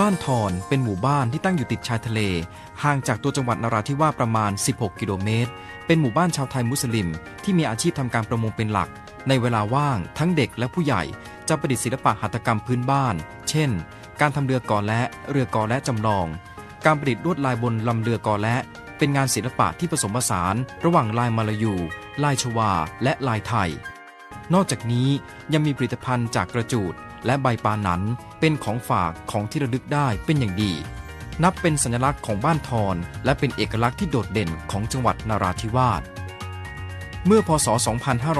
บ้านทอนเป็นหมู่บ้านที่ตั้งอยู่ติดชายทะเล ห่างจากตัวจังหวัดนราธิวาสประมาณ 16 กิโลเมตร เป็นหมู่บ้านชาวไทยมุสลิม ที่มีอาชีพทำการประมงเป็นหลัก ในเวลาว่าง ทั้งเด็กและผู้ใหญ่จะประดิษฐ์ศิลปะหัตถกรรมพื้นบ้าน เช่น การทำเรือกอและเรือกอและจำลอง การประดิษฐ์ลวดลายบนลำเรือกอและ เป็นงานศิลปะที่ผสมผสาน ระหว่างลายมาลายู ลายชวา และลายไทย นอกจากนี้ยังมีผลิตภัณฑ์จากกระจูด และใบปาหนันเป็นของฝากของที่ระลึกได้เป็นอย่างดี นับเป็นสัญลักษณ์ของบ้านทอนและเป็นเอกลักษณ์ที่โดดเด่นของจังหวัดนาราธิวาสเมื่อพศ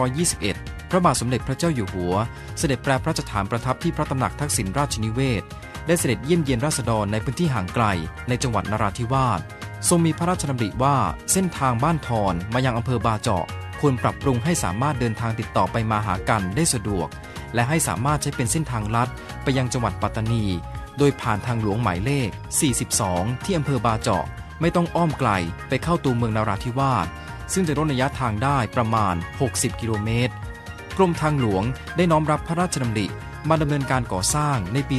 2521 พระบาทสมเด็จพระเจ้าอยู่หัว เสด็จแปรพระราชฐานประทับที่พระตำหนักทักษิณราชนิเวศ ได้เสด็จเยี่ยมเยียนราษฎรในพื้นที่ห่างไกล ในจังหวัดนราธิวาส ทรงมีพระราชดำริว่าเส้นทางบ้านทอนมายังอำเภอบาเจาะ ควรปรับปรุงให้สามารถเดินทางติดต่อไปมาหากันได้สะดวก และให้สามารถใช้เป็นเส้นทางลัดไปยังจังหวัดปัตตานี โดยผ่านทางหลวงหมายเลข 42 ที่อำเภอบาเจาะ ไม่ต้องอ้อมไกลไปเข้าตัวเมืองนาราธิวาสซึ่งจะลดระยะทางได้ประมาณ 60 กิโลเมตร กรมทางหลวงได้น้อมรับพระราชดำริมาดำเนินการก่อสร้างในปี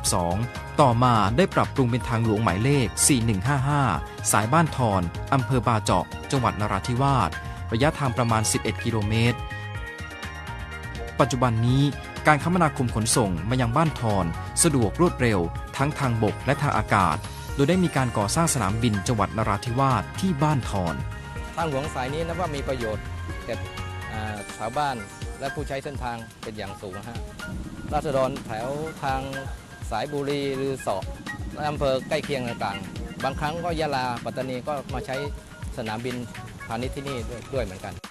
2522 ต่อมาได้ปรับปรุงเป็นทางหลวงหมายเลข 4155 สายบ้านทอนอำเภอบาเจาะ จังหวัดนราธิวาส ระยะทางประมาณ 11 กิโลเมตร ปัจจุบันนี้การคมนาคมขนส่งมายังบ้านทอน สะดวกรวดเร็ว ทั้งทางบกและทางอากาศ โดยได้มีการก่อสร้างสนามบินจังหวัดนราธิวาสที่บ้านทอน ทางหลวงสายนี้นับว่ามีประโยชน์แก่อ่าชาวบ้านและผู้ใช้เส้นทางเป็นอย่างสูงฮะราษฎรแถวทางสายบุรีหรือสาะและอำเภอใกล้เคียงต่างๆ บางครั้งก็ยะลาปัตตานีก็มาใช้สนามบิน พาณิชย์ที่นี่ด้วยด้วยเหมือนกัน